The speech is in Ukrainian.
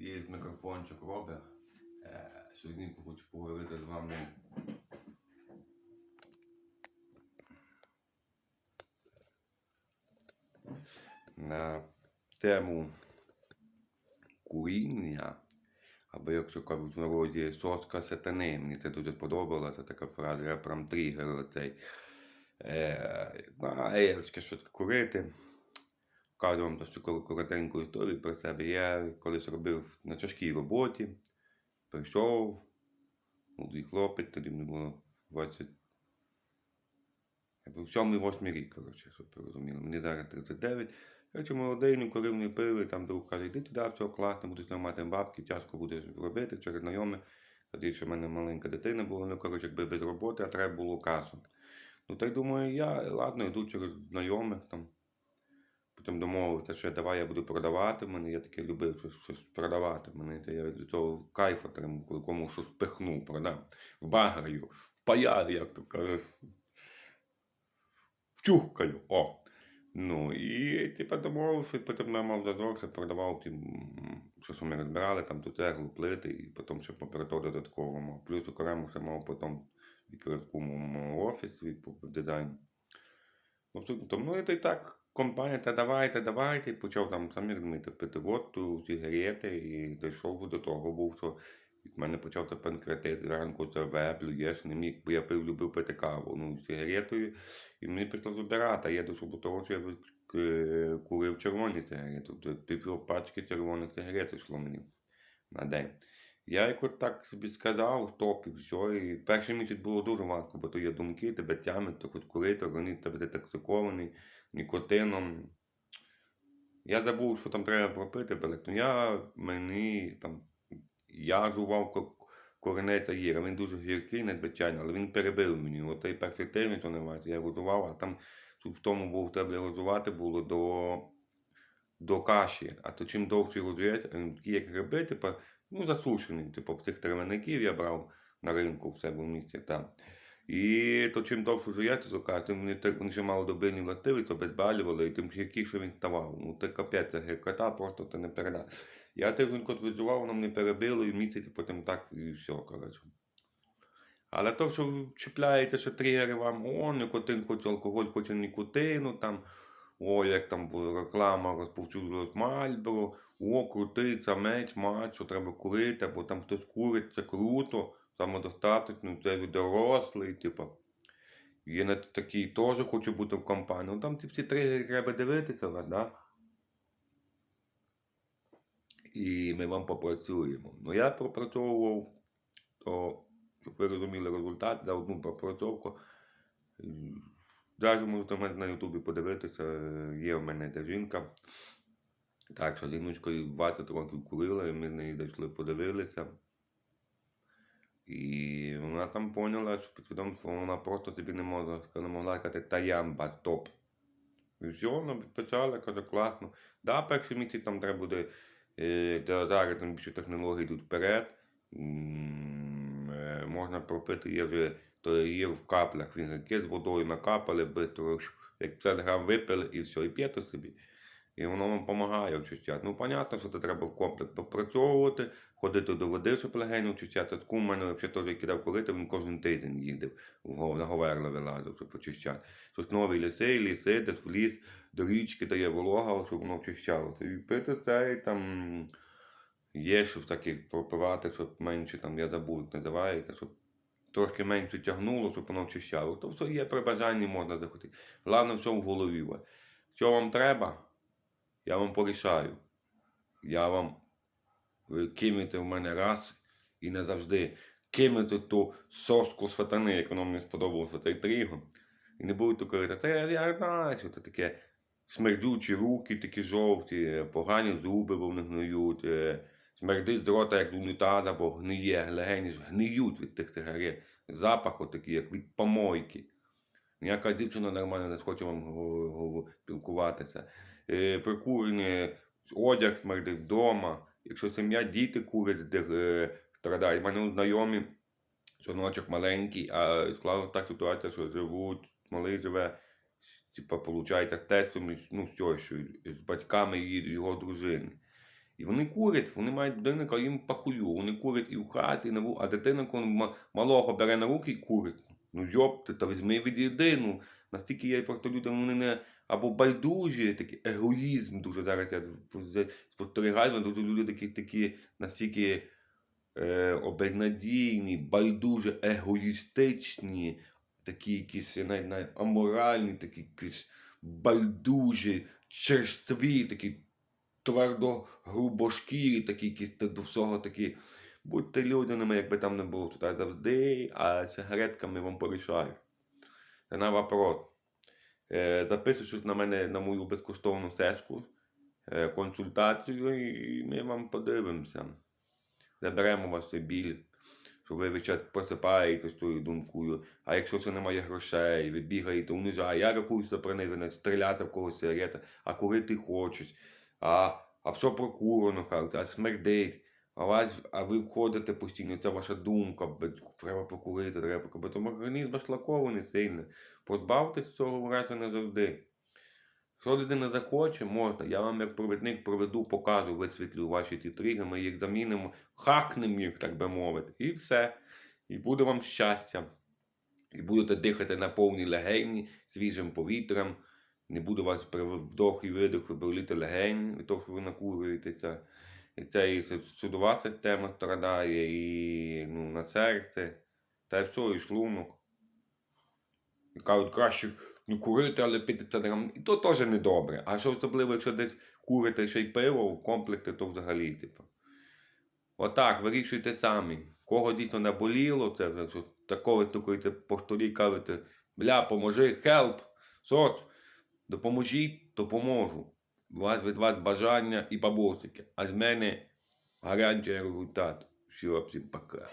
Є мікрофончик робить. Е, Сьогодні хочу поговорити з вами. На тему куріння, або як то кажуть в народі, соска сатани. Мені це дуже сподобалося така фраза, я прям тригер оцей. Е, а я швидко курити. Кажу вам просто коротеньку історію про себе. Я колись робив на тяжкій роботі, прийшов, молодий хлопець, тоді мені було 20. Я був 7-8 рік, коротше, щоб ви розуміли. Мені зараз 39. Коротше, молодий, не курив, не і там друг каже, іди туди, все класно, будеш наймати бабки, тяжко будеш робити через знайомих. Тоді ще в мене маленька дитина була, ну коротше, якби без роботи, а треба було касу. Ну так думаю, я ладно, йду через знайомих там. Потім домовився, що давай я буду продавати. Мене я таке любив щось, щось продавати. Мене це я від цього кайф отримав, коли кому щось пихну, продам. Вбаграю, впаяю, як то кажеш. Вчухкаю. О. Ну і типа домовився, потім я мав що продавав ті, м, що, ми розбирали, там тут еглу плити, і потім ще попередав додатково мав. Плюс окремо ще мав потім відкрив кому офіс від по дизайну. Ну, все, то, ну, це і так, компанія, та давайте, давайте, і почав там самі пити водку, сигарети, і дійшов до того, був, що від мене почався панкреатит, зранку це я не міг, бо я пив, любив пити каву, ну, сигаретою, і мені прийшло забирати, а я дійшов до того, що я курив червоні сигарети, тобто пів пачки червоних сигарет йшло мені на день. Я якось так собі сказав, стоп, і все. І перший місяць було дуже важко, бо то є думки, тебе тямить, то хоч курити, вони тебе детоксикований нікотином. Я забув, що там треба пропити, блек. Ну я мені там. Я жував ко- коренець аїра, він дуже гіркий, надзвичайно, але він перебив мені. От цей перший тиждень, що не важко, я його жував, а там в тому був треба його було до, до каші. А то чим довше його жуєш, він як гриби, типу, ну засушений, типу, в тих травяників я брав на ринку в себе в місті там. І то чим довше жуєте, то кажуть, тим вони, вони ще мало добильні властивості, обезбалювали, і тим гіркіше він ставав. Ну, це капець, гіркота, просто це не переда. Я тиждень кот віджував, воно мене перебило, і місяць, і потім так, і все, коротше. Але то, що ви чіпляєте, що тригери вам, о, нікотин хоче алкоголь, хоче нікотину, там, о, як там була реклама розповсюджувалась Мальборо, о, крутий, це меч, мать, треба курити, або там хтось курить, це круто, самодостаточно, це ви дорослий, типу. Є на такий теж хочу бути в компанії. Ну там ці всі тригери треба дивитися, да? І ми вам попрацюємо. Ну я пропрацьовував, то, щоб ви розуміли результат, за одну пропрацьовку. Навіть можете на Ютубі подивитися, є в мене та жінка. Так, що жіночкою 20 років курила, і ми з нею дійшли, подивилися. І вона там поняла, що підсвідомство вона просто собі не могла, не могла сказати таямба, стоп. І все, вона підписала, каже, класно. Да, перші місяці там треба буде, е, де зараз там більше технологій йдуть вперед. Е, можна пропити, є вже, є в каплях, він з водою накапали, битво, як 50 грам випили і все, і п'єте собі. І воно вам допомагає очищати. Ну, понятно, що це треба в комплекс попрацьовувати, ходити до води, щоб легень очищати. Таку в мене взагалі теж кидав курити, він кожен тиждень їздив на Говерло вилазив, щоб очищати. Щось нові ліси, ліси, десь в ліс, до річки дає волога, щоб воно очищалося. І пити це, і там є щось таке пропивати, щоб менше там, я забув, називається, щоб трошки менше тягнуло, щоб воно очищало. То все є при бажанні можна захотіти. Головне, все в голові. Що вам треба? Я вам порішаю. Я вам ви кинете в мене раз і назавжди. Кинете ту соску сатани, як воно мені сподобалося цей тригон. І не будете говорити, та я, я знаю, що це таке смердючі руки, такі жовті, погані зуби, бо вони гниють, е, смердить з рота, як з унітаза, бо гниє, легені ж гниють від тих сигарет. Запах отакий, як від помойки. Ніяка дівчина нормально не схоче вам спілкуватися. Е, одяг смердить вдома. Якщо сім'я, діти курять, де е, страдають. У мене знайомі, синочок маленький, а склалася так ситуація, що живуть, малий живе, типа, получається, з тестом, ну, що, що з батьками його дружини. І вони курять, вони мають будинок, а їм пахую. Вони курять і в хаті, і на ву- а дитина малого бере на руки і курить. Ну йопти, та візьми від єдину. Настільки є просто люди, вони не або байдужі, такий егоїзм дуже зараз я спостерігаю, дуже люди такі, такі настільки е, обезнадійні, байдуже егоїстичні, такі якісь навіть, навіть аморальні, такі якісь байдужі, черстві, такі твердо грубошкірі, такі до всього такі. Будьте людяними, якби там не було, то завжди, а сигаретками вам порішаю. Це на вопрос. Е, записуйтесь на мене на мою безкоштовну стежку, е, консультацію, і ми вам подивимося. Заберемо вас цей біль, що ви час просипаєтесь тою думкою, а якщо ще немає грошей, ви бігаєте, унижає, я рахуюся принижене, стріляти в когось сигарета, а курити хочуть, а, а все прокурено, кажуть, а смердить. А, вас, а ви входите постійно, це ваша думка, треба покурити, треба покурити. Тому організм зашлакований сильно. Позбавтесь цього разу назавжди. Якщо людина захоче, можна. Я вам як провідник проведу, покажу, висвітлю ваші ті тригери, ми їх замінимо, хакнемо їх, так би мовити. І все. І буде вам щастя. І будете дихати на повній легені, свіжим повітрям. Не буде у вас при вдох і видох боліти легень від того, що ви накурюєтеся. І це і судова система страдає, і ну, на серце, та й все, і шлунок. І кажуть, краще не курити, але пити це. І то теж не добре. А що особливо, якщо десь курите ще й пиво в комплекті, то взагалі, типу. Отак, вирішуйте самі. Кого дійсно наболіло, це такого стукається по столі, кажете, бля, поможи, help, соц, допоможіть, допоможу. У вас від вас бажання і бабосики, а з мене гарантія результату. Всього всім пока.